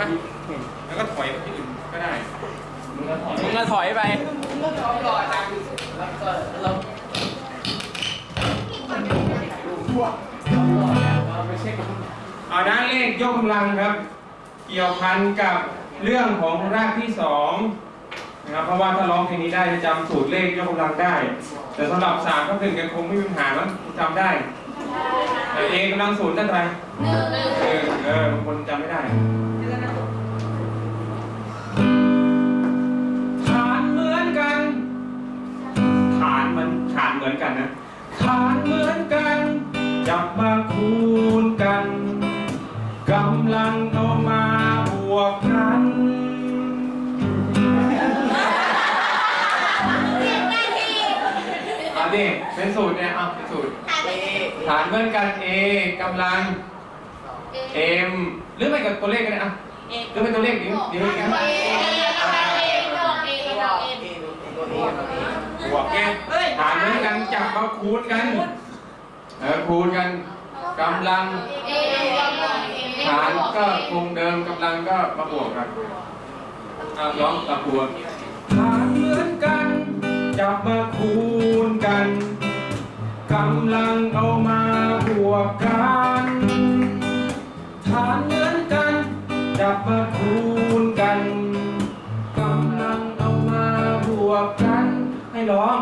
ปะแล้วก็ถอยไปที่อื่นก็ได้มึงก็ถอยมึงก็ถอยไปเอานะเลขยกกำลังครับ เกี่ยวพันกับเรื่องของรากที่สองนะครับเพราะว่าถ้าร้องเพลงนี้ได้จะจำสูตรเลขยกกำลังได้ แต่สำหรับสามกับหนึ่งยังคงไม่มีปัญหามั้งจำได้แต่เอกำลังศูนย์ตั้งแต่เออเออบางคนจำไม่ได้ ฐานเหมือนกันนะฐานเหมือนกัน จับมาคูณกันกำลังเอามาบวกกันเอาดิเป็นสูตรเนี่ยเอาเป็นสูตรฐานเหมือนกัน A กำลัง M หรือไม่กับตัวเลขกันเนี่ยอะหรือเป็นตัวเลขเดี๋ยวเดี๋ยวเดี๋ยวบ วกไงฐานเหมือนกันจับมาคูณกันเออคูณกันกำลังฐานก็คงเดิมกำลังก็มาบวกกันเอาย้องตะบวกฐานเหมือนกัน จับมาคูณกันกำลังเอามาบวกกันฐานเหมือนกัน จับมาคูณกันกำลังเอามาบวกกัน ให้ร้อง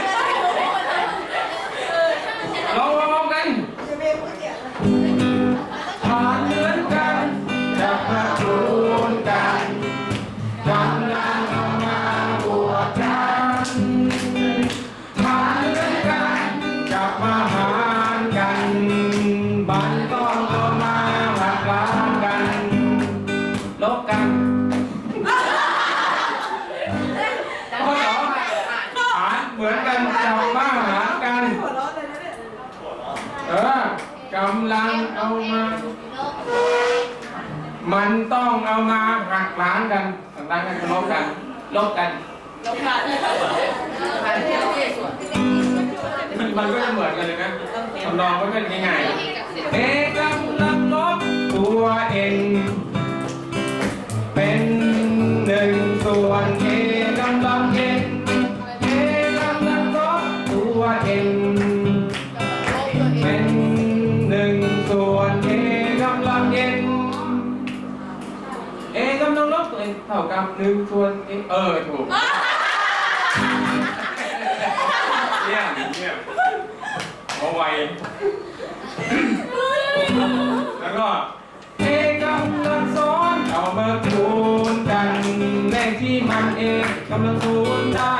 อ เอามา มันต้องเอามาหักล้างกันหักล้างกันคือลบกันลบกันมันมันก็จะเหมือนกันเลยนะทำนองก็เป็นง่ายๆเอกำลังลบตัวเองเป็น หนึ่งส่วนเอเออถูกเยี่ยมเยี่ยมเอาไวแล้วก็เอกำลังซ้อนเอามาคูณกันเลขที่มันเอกกำลังคูณได้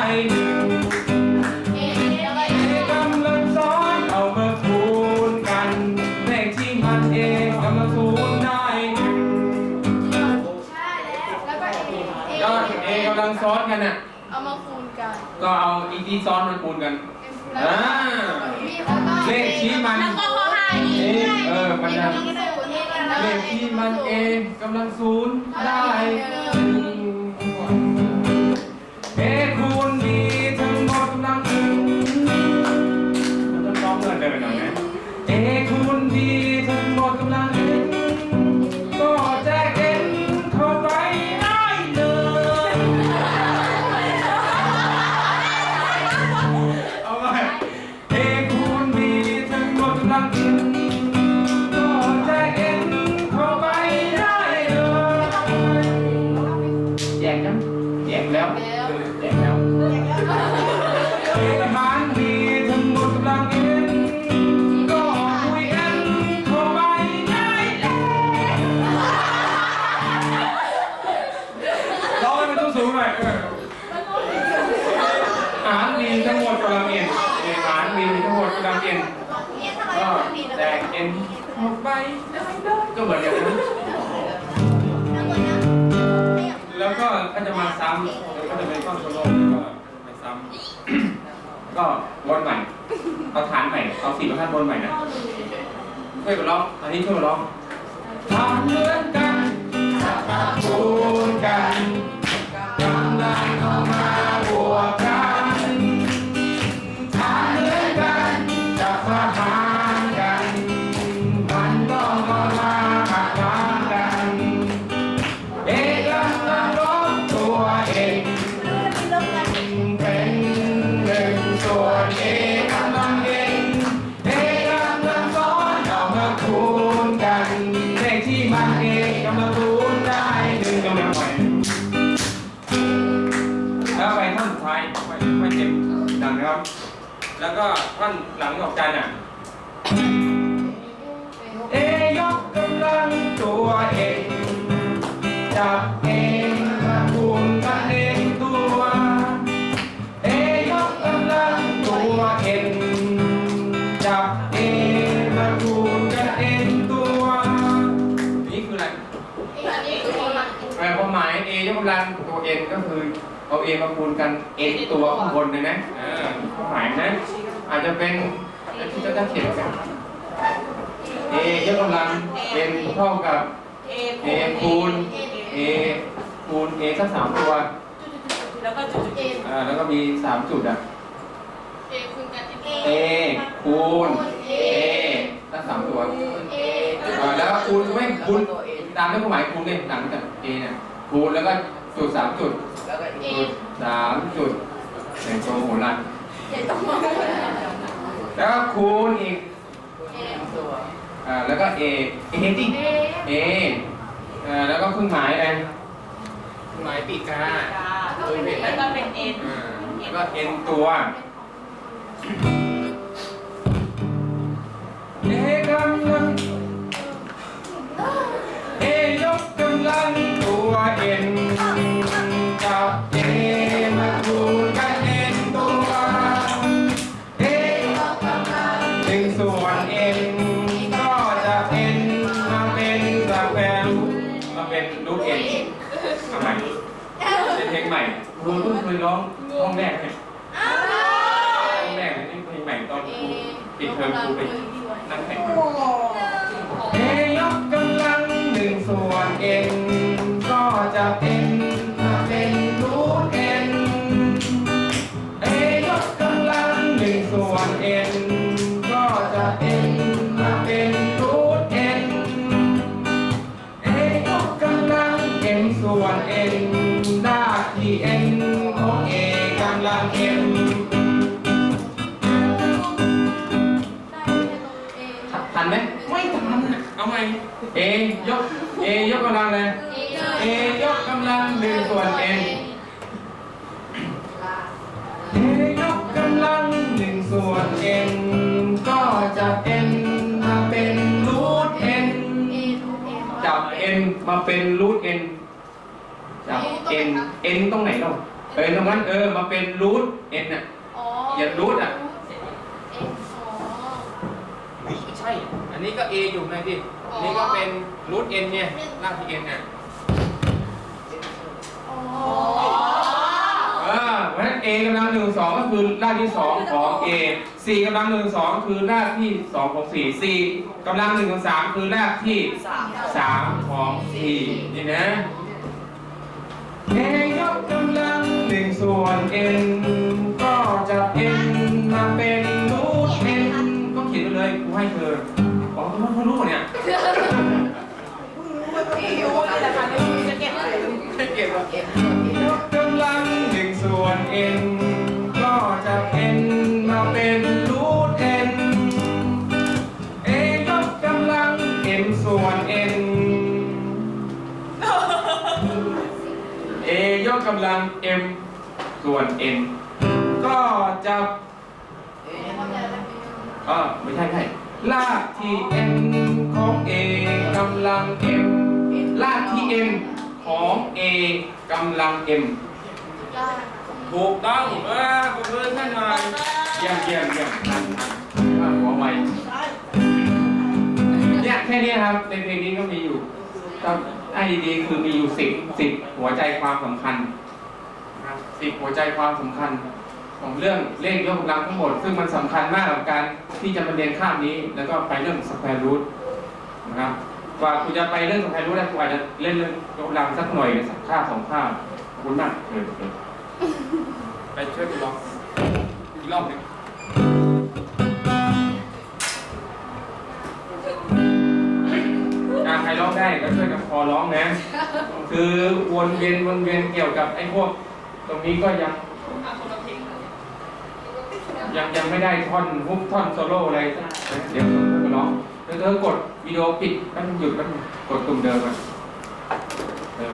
กันน่ะ เอามาคูณกันก็เอาอีกที่ซ้อนมาคูณกันอ่าเลขที่มัน แล้วก็ข้อห้าอีกเอ๊ะเออมันจะเลขที่มันเองกำลังศูนย์ได้หนึ่ง เหมือนอย่างนั้นแล้วก็ถ้าจะมาซ้ำก็จะเป็นข้อโซโล่ก็ไปซ้ำก็วนใหม่เอาฐานใหม่เอาสี่ประทัดวนใหม่นะช่วยกันร้องอันนี้ช่วยกันร้องฐานเหมือนกันคูณกัน ท่อนหลังดอกจันอะ เอยกกำลังตัวเองจับเองมาคูณกันเองตัว เอยกกำลังตัวเองจับเองมาคูณกันเองตัว นี่คืออะไรอันนี้คือคนละแปลความหมาย a ยกกำลังตัว n ก็คือเอา a มาคูณกัน n ตัวข้างบนเลยนะความหมายนะ อาจจะเป็นที่จะเขียนกัน a ยกกำลัง n เท่ากับเอ a คูณ a คูณ a สักสามตัวแล้วก็จุดจุดเออ่าแล้วก็มีสามจุดอะเอคูณกันเอ a คูณ a สักสามตัวเออ่าแล้วก็คูณไม่คูณตามด้วยความหมายคูณเนี่ยหลังจาก a เนี่ยคูณแล้วก็จุดสามจุดแล้วก็เอจุดสามจุดในตัวโหราเอต้องมา แล้วก็คูณอีกเอตัวอ่าแล้วก็ a a จริงเอ a อ่าแล้วก็เครื่องหมายอะไรเครื่องหมายปีกกาแล้วก็เป็นเอ็นอ่าแล้วก็ n ตัว งใหม่ครูเพิ่งเคยร้องห้องแรกเนี่ยห้องแรกเนี่ยเพลงใหม่ตอนปิดเทอมครูไปนั่งแข่งเอยกกำลังหนึ่งส่วนเอ็นก็จะเป็นมาเป็นรูทเอ็นเอยกกำลังหนึ่งส่วนเอ็น ไม่ทันอะเอาไหมเอยกเอยกกำลังเลยเอยกกำลังหนึ่งส่วนเอ็นเอยกกำลังหนึ่งส่วนเอ็นก็จะเอ็นมาเป็นรูทเอ็นจับเอ็นมาเป็นรูทเอ็นจับเอ็นเอ็นตรงไหนเราเออตรงนั้นเออมาเป็นรูทเอ็นอะอย่ารูทอะ ไม่ใช่ อั นนี้ก็ A อยู่ไงพี่อันนี้ก็เป็นรูท n เนี่ยรากที่ n เนี่ยเออเพราะฉะนั้น A กำลังหนึ่งสองก็คือรากที่สองของ A สี่กำลังหนึ่งสองคือรากที่สองของสี่สี่กำลังหนึ่งของสามคือรากที่สามสามของสี่นี่นะ A ยกกำลังหนึ่งส่วน n ก็จะ n มาเป็นรูท n ก็เขียนไปเลยกูให้เธอ อ๋อเพิ่งรู้เนี่ยที่ยูนี่แหละค่ะไม่จะเก็บอะไรไม่เก็บหรอกยกกำลังหนึ่งส่วน n ก็จะ n มาเป็นรูท n A ยกกำลัง m ส่วน n A ยกกำลัง m ส่วน n ก็จะเออไม่ใช่ใช่ ลากที่ n ของ A กำลัง m ลากที่ m ของ A กำลัง m ถูกต้องเออปรบมือท่านหน่อยเยี่ยมเยี่ยมเยี่ยมทันทันว่าหัวใหม่เนี่ยแค่เนี้ยครับในเพลงนี้ก็มีอยู่ก็ไอ้ดีๆคือมีอยู่สิบสิบหัวใจความสำคัญนะครับสิบหัวใจความสำคัญ ของเรื่องเลขยกกำลังทั้งหมด ซึ่งมันสำคัญมากกับการที่จะมาเรียนข้ามนี้ แล้วก็ไปเรื่องสแควร์รูทนะครับกว่าคุณจะไปเรื่องสแควร์รูทได้คุณอาจจะเล่นเรื่องยกกำลังสักหน่อยสักค่าสองค่าขอบคุณมากเออเออไปช่วยคุณลองอีกรอบหนึ่งใครร้องได้ก็ช่วยกันคอร้องนะ คือวนเวียนวนเวียนเกี่ยวกับไอ้พวก ตรงนี้ก็ยัง ยังยังไม่ได้ท่อนฮุกท่อนโซโล่อะไรนะเดี๋ยวเธอมาร้องเดี๋ยวเธอกดวิดีโอปิดมันหยุดมันกดตุ่มเดิมก่อน